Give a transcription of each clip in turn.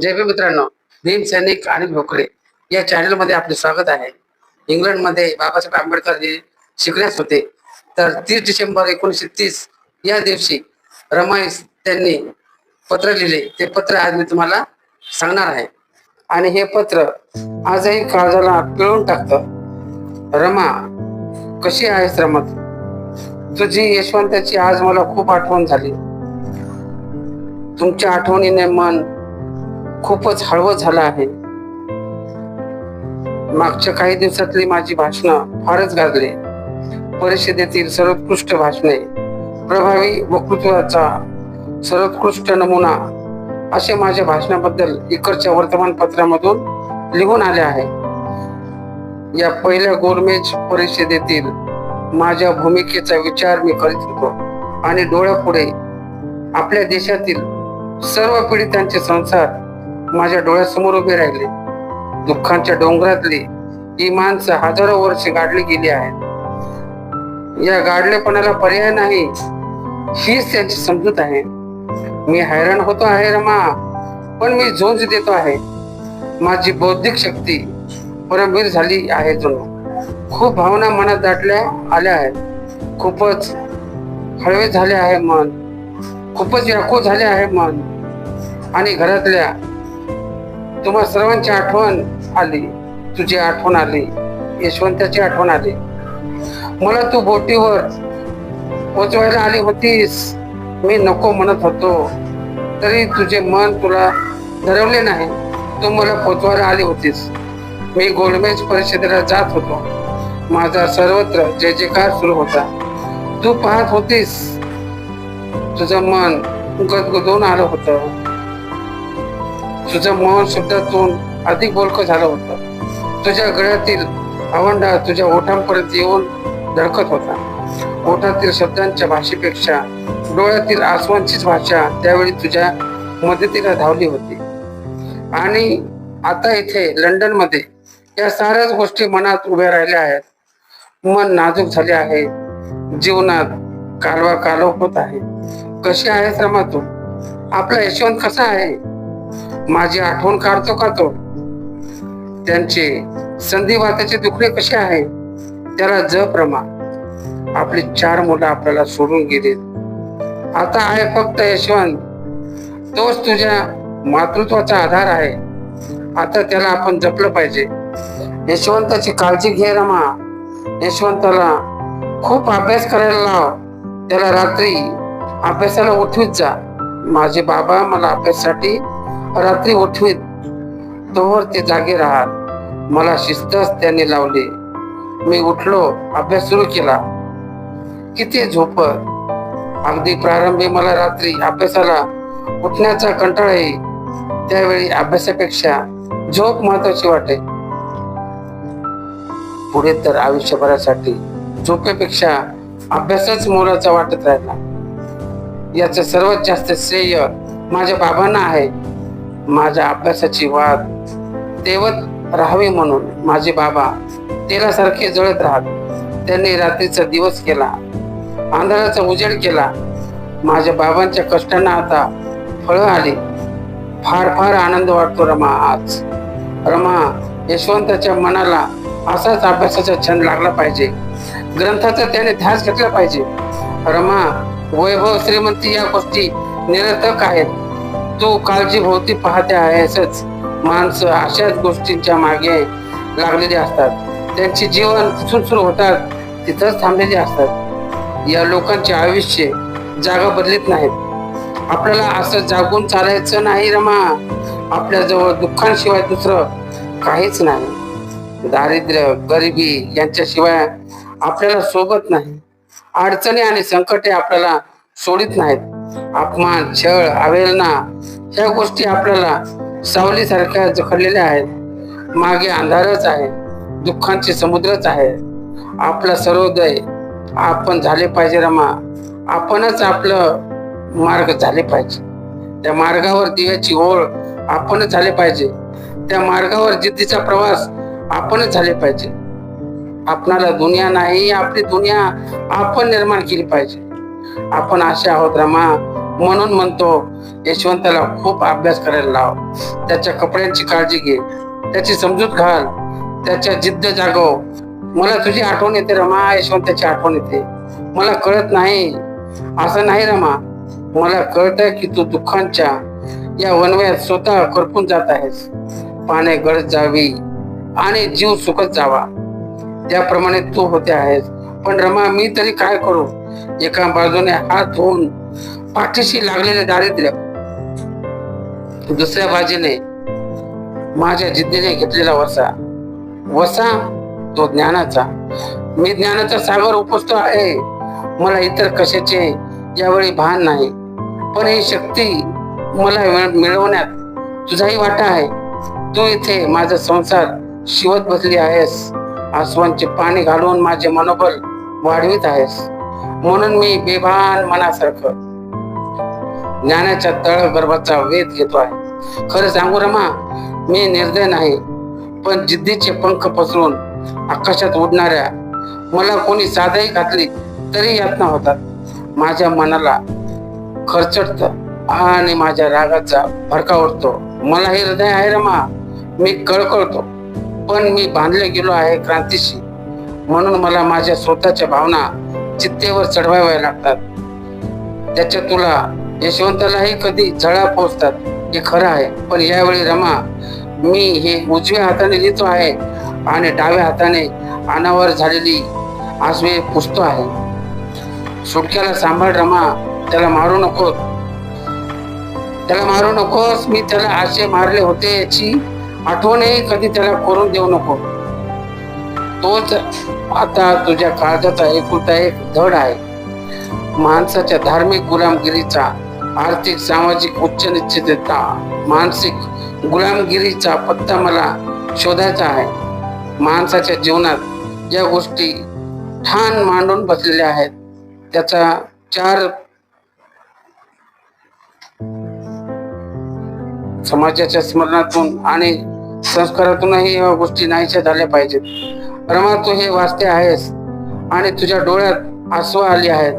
जय भी मित्रांनो भीम सैनिक आणि भोकळे या चॅनलमध्ये आपले स्वागत आहे. इंग्लंडमध्ये बाबासाहेब आंबेडकर हे शिकण्यास होते. तर तीस डिसेंबर एकोणीसशे तीस या दिवशी रमाईस त्यांनी पत्र लिहिले. ते पत्र आज मी तुम्हाला सांगणार आहे. आणि हे पत्र आजही काळजाला पिळून टाकतं. रमा कशी आहेस रमा तुझी यशवंताची आज मला खूप आठवण झाली. तुमच्या आठवणीने मन खूपच हळवं झालं आहे. मागच्या काही दिवसातली माझी भाषणं फारच गाजली परिषदेतील सर्वोत्कृष्ट भाषणे प्रभावी वक्तृत्वाचा सर्वोत्कृष्ट नमुना असे माझ्या भाषणाबद्दल इकडच्या वर्तमानपत्रामधून लिहून आले आहे. या पहिल्या गोरमेज परिषदेतील माझ्या भूमिकेचा विचार मी करीत होतो आणि डोळ्यापुढे आपल्या देशातील सर्व पीडितांचे संसार माझ्या डोळ्यासमोर उभे राहिले. दुःखांच्या डोंगरातली ही माणसं हजारो वर्ष गाडली गेली आहेत. या गाडलेपणाला पर्याय नाही हीच त्यांची समजूत आहे. मी हैराण होतो आहे रमा पण मी झोंज देतो आहे. माझी बौद्धिक शक्ती परमवीर झाली आहे जणू खूप भावना मनात दाटल्या आल्या आहेत. खूपच हळवे झाले आहे मन. खूपच व्याकुळ झाले आहे मन. आणि घरातल्या तुम्हा सर्वांची आठवण आली. तुझी आठवण आली. यशवंताची आठवण आली. मला तू बोटीवर पोचवायला आली होतीस. मी नको म्हणत होतो. तरी तुझे मन तुला धरवले नाही. तू मला पोचवायला आली होतीस. मी गोलमेज परिषदेला जात होतो. माझा सर्वत्र जय जयकार सुरू होता. तू पाहत होतीस. तुझं मन गदगदून आलं होतं. तुझं मन शब्दातून अधिक बोलकं झालं होतं. तुझ्या गळ्यातील आवंडा तुझ्या ओठांपर्यंत येऊन धडकत होता. ओठातील शब्दांच्या भाषेपेक्षा डोळ्यातील आसवांचीच भाषा त्यावेळी तुझ्या मदतीला धावली होती. आणि आता इथे लंडनमध्ये या साऱ्याच गोष्टी मनात उभ्या राहिल्या आहेत. मन नाजूक झाले आहे. जीवनात कालवा कालव होत आहे. कशी आहेस रमा तू आपला यशवंत कसा आहे? माझी आठवण काढतो का तो? त्यांचे संधिवाताचे दुखणे कसे आहे? त्याला जप रमा आपली चार मुलं आपल्याला सोडून गेली आता आहे फक्त यशवंत. तोच तुझ्या मातृत्वाचा आधार आहे. आता त्याला आपण जपलं पाहिजे. यशवंताची काळजी घे रमा. यशवंताला खूप अभ्यास करायला लाव. त्याला रात्री अभ्यासाला उठवीत जा. माझे बाबा मला अभ्यासासाठी रात्री उठवीत. तोवर ते जागे राहत. मला शिस्तच त्यांनी लावली. मी उठलो अभ्यास सुरू केला. किती झोपत अगदी प्रारंभी मला रात्री अभ्यासाला उठण्याचा कंटाळा येई त्यावेळी अभ्यासापेक्षा झोप महत्वाची वाटे. पुढे तर आयुष्यभरासाठी झोपेपेक्षा अभ्यासच मोलाचा वाटत राहिला. याचं सर्वात जास्त श्रेय माझ्या बाबांना आहे. माझ्या अभ्यासाची वाद तेवत राहावी म्हणून माझे बाबा तेलासारखे जळत राहत. त्यांनी रात्रीचा दिवस केला. आंधळाचा उजेड केला. माझ्या बाबांच्या कष्टांना आता फळं आली. फार फार आनंद वाटतो रमा आज. रमा यशवंताच्या मनाला असाच अभ्यासाचा छंद लागला पाहिजे. ग्रंथाचा त्याने ध्यास घेतला पाहिजे. रमा वैभव श्रीमंती या गोष्टी निरर्थक आहेत. तू काळजीभोवती पाहते आहेसच माणसं अशाच गोष्टींच्या मागे लागलेली असतात. त्यांचे जीवन तिथून सुरू होतात तिथंच थांबलेले असतात. या लोकांचे आयुष्य जागा बदलत नाहीत. आपल्याला असं जागून चालायचं नाही रमा. आपल्याजवळ दुःखांशिवाय दुसरं काहीच नाही. दारिद्र्य गरिबी यांच्याशिवाय आपल्याला सोबत नाही. अडचणी आणि संकटे आपल्याला सोडित नाहीत. अपमान छळ अवेलना ह्या गोष्टी आपल्याला सावलीसारख्या जखडलेल्या आहेत. मागे अंधारच आहे दुःखांचे समुद्रच आहे. आपला सर्वोदय आपण झाले पाहिजे रमा. आपणच आपलं मार्ग झाले पाहिजे. त्या मार्गावर दिव्याची ओळ आपणच झाले पाहिजे. त्या मार्गावर जिद्दीचा प्रवास आपणच झाले पाहिजे. आपणाला दुनिया नाही आपली दुनिया आपण निर्माण केली पाहिजे. आपण असे आहोत रमा. म्हणून म्हणतो यशवंताला खूप अभ्यास करायला लाव. त्याच्या कपड्यांची काळजी घे. त्याची समजूत घाल. त्याच्या जिद्द जागव मला तुझी आठवण येते रमा. यशवंताची आठवण येते. मला कळत नाही. असं नाही रमा. मला कळतंय की तू दुःखांच्या या वनव्यात स्वतः करपून जात आहेस. पाने गळत जावी आणि जीव सुखत जावा. त्याप्रमाणे तू होते आहेस. पण रमा मी तरी काय करू? एका बाजूने हात धुवून पाठीशी लागलेले दारिद्र्य दुसऱ्या बाजूने माझ्या जिद्दीने घेतलेला वसा. वसा तो ज्ञानाचा. मी ज्ञानाचा सागर उपसतो आहे. मला इतर कशाचे यावेळी भान नाही. पण ही शक्ती मला मिळवण्यात तुझाही वाटा आहे. तू इथे माझा संसार शिवत बसली आहेस. आसवांचे पाणी घालून माझे मनोबल वाढवित आहेस. म्हणून मी बेभान मनासारखं ज्ञानाच्या तळ गर्भाचा वेध घेतो आहे. खरं सांगू रमा मी निर्दय नाही पण जिद्दीचे पंख पसरून आकाशात उडणाऱ्या मला कोणी साधही घातली तरी यातना होतात. माझ्या मनाला खरचडत आणि माझ्या रागाचा भडका उठतो मला हे हृदय आहे रमा मी कळकळतो. पण मी बांधले गेलो आहे क्रांतीशी. म्हणून मला माझ्या स्वतःच्या भावना चित्तेवर चढवाव्या लागतात. त्याच्या तुला यशवंतालाही कधी झळा पोचतात हे खरं आहे. पण यावेळी रमा मी हे उजव्या हाताने लिहितो आहे आणि डाव्या हाताने अनावर झालेली आसवे पुसतो आहे. सुटक्याला सांभाळ रमा त्याला मारू नको त्याला मारू नकोस मी त्याला आशे मारले होते याची आठवणही कधी त्याला करून देऊ नको. तोच आता तुझ्या काळजाचा एकुलता एक धड आहे. माणसाच्या धार्मिक गुलामगिरीचा आर्थिक सामाजिक उच्च निश्चितता मानसिक गुलामगिरीचा पत्ता मला शोधायचा आहे. माणसाच्या जीवनात ज्या गोष्टी ठाण मांडून बसलेल्या आहेत त्याचा चार समाजाच्या स्मरणातून आणि संस्कारातूनही या गोष्टी नाहीशा झाल्या पाहिजेत. रमा तू हे वाचते आहेस. आणि तुझ्या डोळ्यात आसवा आली आहेत.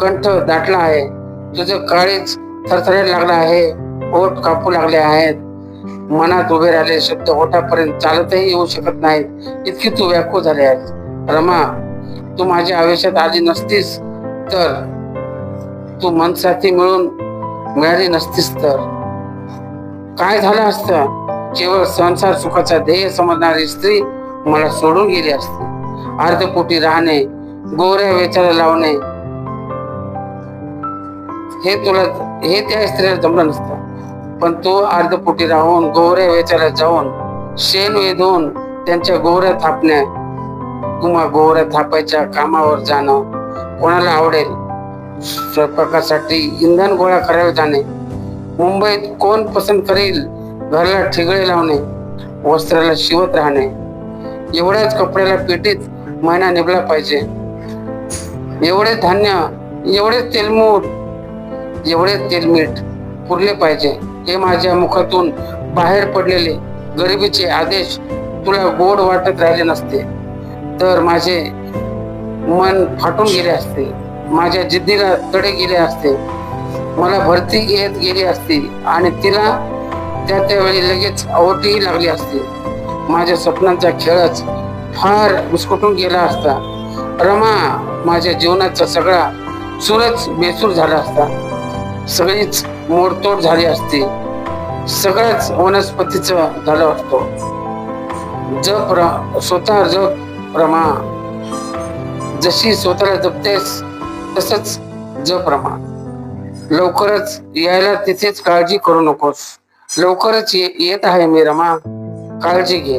कंठ दाटला आहे. तुझं काळीच थरथरायला लागला आहे. ओठ कापू लागले आहेत. मनात उभे राहिले शब्द ओठापर्यंत चालतही येऊ शकत नाहीत. इतकी तू व्याकुळ झाले आहेस. रमा तू माझ्या आयुष्यात आली नसतीस तर तू मनसाथी मिळून मिळाली नसतीस तर. काय झालं असतं? केवळ संसार सुखाचा ध्येय समजणारी स्त्री मला सोडून गेली असते. अर्धपोटी राहणे गोऱ्या वेचाला लावणे हे तुला हे त्या स्त्रीला जमलं नसतं. पण तो अर्धपोटी राहून गोऱ्या वेचाला जाऊन शेण वेधून त्यांच्या गोऱ्या थापण्या किंवा गोऱ्या थापायच्या कामावर जाणं कोणाला आवडेल? स्वयंपाकासाठी इंधन गोळा करायला जाणे. मुंबईत कोण पसंत करेल? घराला ठिगळे लावणे. वस्त्राला शिवत राहणे. एवढ्याच कपड्याला पेटीत महिना निभला पाहिजे. एवढे धान्य एवढे तेलमूठ एवढे तेलमीठ पुरले पाहिजे. हे माझ्या मुखातून बाहेर पडलेले गरिबीचे आदेश तुला गोड वाटत राहिले नसते. तर माझे मन फाटून गेले असते. माझ्या जिद्दीला तडे गेले असते. मला भरती येत गेली असती आणि तिला त्या त्यावेळी लगेच आवडीही लागली असती. माझ्या स्वप्नांचा खेळच फार विस्कटून गेला असता. रमा माझ्या जीवनाचा सगळा सूरच बेसूर झाला असता. सगळीच मोडतोड झाली असती. सगळ्याच वनस्पतीचं झालं असतो. जप र स्वतः जप रमा. जशी स्वतःला जपतेस तसंच जप रमा. लवकरच यायला तिथेच काळजी करू नकोस. लवकरच ये- येत आहे मी रमा. काळजी घे.